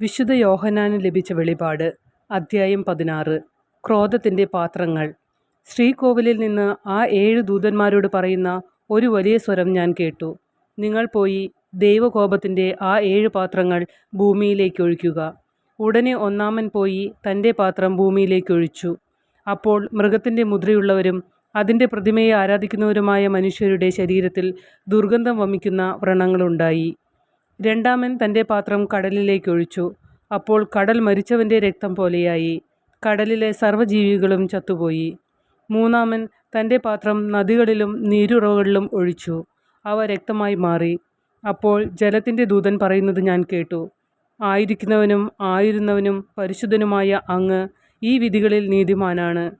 വിശുദ്ധ യോഹനാന് ലഭിച്ച വെളിപാട് അധ്യായം പതിനാറ്. ക്രോധത്തിന്റെ പാത്രങ്ങൾ. ശ്രീകോവിലിൽ നിന്ന് ആ ഏഴ് ദൂതന്മാരോട് പറയുന്ന ഒരു വലിയ സ്വരം ഞാൻ കേട്ടു. നിങ്ങൾ പോയി ദൈവകോപത്തിന്റെ ആ ഏഴ് പാത്രങ്ങൾ ഭൂമിയിലേക്ക് ഒഴിക്കുക. ഉടനെ ഒന്നാമൻ പോയി തന്റെ പാത്രം ഭൂമിയിലേക്ക് ഒഴിച്ചു. അപ്പോൾ മൃഗത്തിന്റെ മുദ്രയുള്ളവരും അതിന്റെ പ്രതിമയെ ആരാധിക്കുന്നവരുമായ മനുഷ്യരുടെ ശരീരത്തിൽ ദുർഗന്ധം വമിക്കുന്ന വ്രണങ്ങളുണ്ടായി. രണ്ടാമൻ തന്റെ പാത്രം കടലിലേക്ക് ഒഴിച്ചു അപ്പോൾ കടൽ മരിച്ചവന്റെ രക്തം പോലെയായി. കടലിലെ സർവജീവികളും ചത്തുപോയി. മൂന്നാമൻ തന്റെ പാത്രം നദികളിലും നീരുറവുകളിലും ഒഴിച്ചു. അവ രക്തമായി മാറി. അപ്പോൾ ജലത്തിന്റെ ദൂതൻ പറയുന്നത് ഞാൻ കേട്ടു. ആയിരിക്കുന്നവനും ആയിരുന്നവനും പരിശുദ്ധനുമായ അങ്ങ് ഈ വിധികളിൽ നീതിമാനാണ്.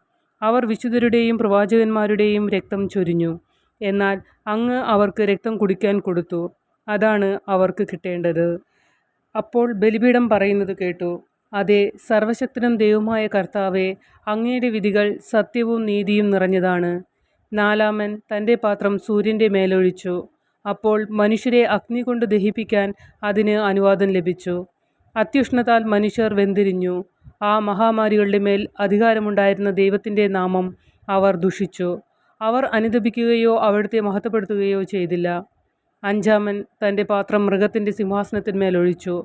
അവർ വിശുദ്ധരുടെയും പ്രവാചകന്മാരുടെയും രക്തം ചൊരിഞ്ഞു. എന്നാൽ അങ്ങ് അവർക്ക് രക്തം കുടിക്കാൻ കൊടുത്തു. അതാണ് അവർക്ക് കിട്ടേണ്ടത്. അപ്പോൾ ബലിപീഠം പറയുന്നത് കേട്ടു. അതെ സർവശക്തനും ദൈവമായ കർത്താവെ അങ്ങയുടെ വിധികൾ സത്യവും നീതിയും നിറഞ്ഞതാണ്. നാലാമൻ തന്റെ പാത്രം സൂര്യന്റെ മേലൊഴിച്ചു. അപ്പോൾ മനുഷ്യരെ അഗ്നി കൊണ്ട് ദഹിപ്പിക്കാൻ അതിന് അനുവാദം ലഭിച്ചു. അത്യുഷ്ണത്താൽ മനുഷ്യർ വെന്തിരിഞ്ഞു. ആ മഹാമാരികളുടെ മേൽ അധികാരമുണ്ടായിരുന്ന ദൈവത്തിന്റെ നാമം അവർ ദുഷിച്ചു. അവർ അനുദപിക്കുകയോ അവിടുത്തെ മഹത്വപ്പെടുത്തുകയോ ചെയ്തില്ല. അഞ്ചാമൻ തന്റെ പാത്രം മൃഗത്തിന്റെ സിംഹാസനത്തിന്മേലൊഴിച്ചു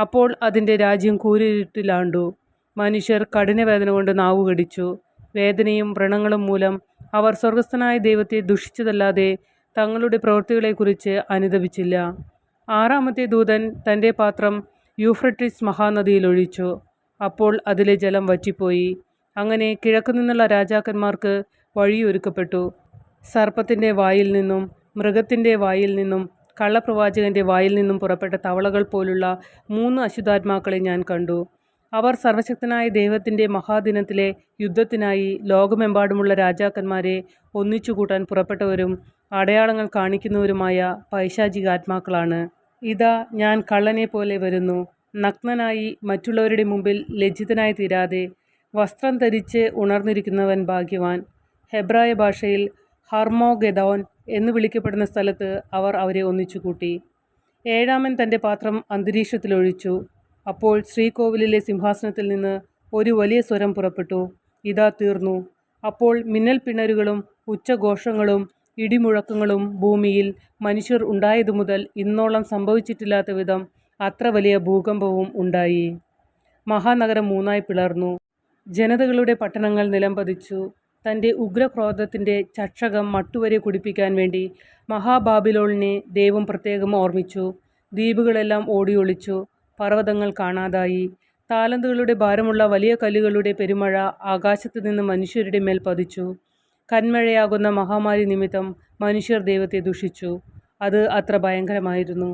അപ്പോൾ അതിന്റെ രാജ്യം കൂരിരുട്ടിലാണ്ടു. മനുഷ്യർ കഠിനവേദന കൊണ്ട് നാവു കടിച്ചു. വേദനയും വ്രണങ്ങളും മൂലം അവർ സ്വർഗസ്ഥനായ ദൈവത്തെ ദുഷിച്ചതല്ലാതെ തങ്ങളുടെ പ്രവൃത്തികളെക്കുറിച്ച് അനുദപിച്ചില്ല. ആറാമത്തെ ദൂതൻ തന്റെ പാത്രം യൂഫ്രട്ടിസ് മഹാനദിയിൽ ഒഴിച്ചു. അപ്പോൾ അതിലെ ജലം വറ്റിപ്പോയി. അങ്ങനെ കിഴക്കു നിന്നുള്ള രാജാക്കന്മാർക്ക് വഴിയൊരുക്കപ്പെട്ടു. സർപ്പത്തിന്റെ വായിൽ നിന്നും മൃഗത്തിന്റെ വായിൽ നിന്നും കള്ളപ്രവാചകന്റെ വായിൽ നിന്നും പുറപ്പെട്ട തവളകൾ പോലുള്ള മൂന്ന് അശുദ്ധാത്മാക്കളെ ഞാൻ കണ്ടു. അവർ സർവശക്തനായ ദൈവത്തിന്റെ മഹാദിനത്തിലെ യുദ്ധത്തിനായി ലോകമെമ്പാടുമുള്ള രാജാക്കന്മാരെ ഒന്നിച്ചു ഒന്നിച്ചുകൂട്ടാൻ പുറപ്പെട്ടവരും അടയാളങ്ങൾ കാണിക്കുന്നവരുമായ പൈശാചികാത്മാക്കളാണ്. ഇതാ ഞാൻ കള്ളനെ പോലെ വരുന്നു. നഗ്നനായി മറ്റുള്ളവരുടെ മുമ്പിൽ ലജ്ജിതനായി തീരാതെ വസ്ത്രം ധരിച്ച് ഉണർന്നിരിക്കുന്നവൻ ഭാഗ്യവാൻ. ഹെബ്രായ ഭാഷയിൽ ഹർമോഗെദോൻ എന്ന് വിളിക്കപ്പെടുന്ന സ്ഥലത്ത് അവർ അവരെ ഒന്നിച്ചു കൂട്ടി. ഏഴാമൻ തന്റെ പാത്രം അന്തരീക്ഷത്തിലൊഴിച്ചു അപ്പോൾ ശ്രീകോവിലിലെ സിംഹാസനത്തിൽ നിന്ന് ഒരു വലിയ സ്വരം പുറപ്പെട്ടു. ഇതാ തീർന്നു. അപ്പോൾ മിന്നൽ പിണരുകളും ഉച്ചഘോഷങ്ങളും ഇടിമുഴക്കങ്ങളും ഭൂമിയിൽ മനുഷ്യർ ഉണ്ടായതു മുതൽ ഇന്നോളം സംഭവിച്ചിട്ടില്ലാത്ത വിധം അത്ര വലിയ ഭൂകമ്പവും ഉണ്ടായി. മഹാനഗരം മൂന്നായി പിളർന്നു. ജനതകളുടെ പട്ടണങ്ങൾ നിലംപതിച്ചു. തന്റെ ഉഗ്രക്രോധത്തിന്റെ ചക്ഷകം മട്ടുവരെ കുടിപ്പിക്കാൻ വേണ്ടി മഹാബാബിലോളിനെ ദൈവം പ്രത്യേകം ഓർമ്മിച്ചു. ദ്വീപുകളെല്ലാം ഓടിയൊളിച്ചു. പർവതങ്ങൾ കാണാതായി. താലന്തുകളുടെ ഭാരമുള്ള വലിയ കല്ലുകളുടെ പെരുമഴ ആകാശത്തു നിന്ന് മനുഷ്യരുടെ മേൽ പതിച്ചു. കന്മഴയാകുന്ന മഹാമാരി നിമിത്തം മനുഷ്യർ ദൈവത്തെ ദുഷിച്ചു. അത് അത്ര ഭയങ്കരമായിരുന്നു.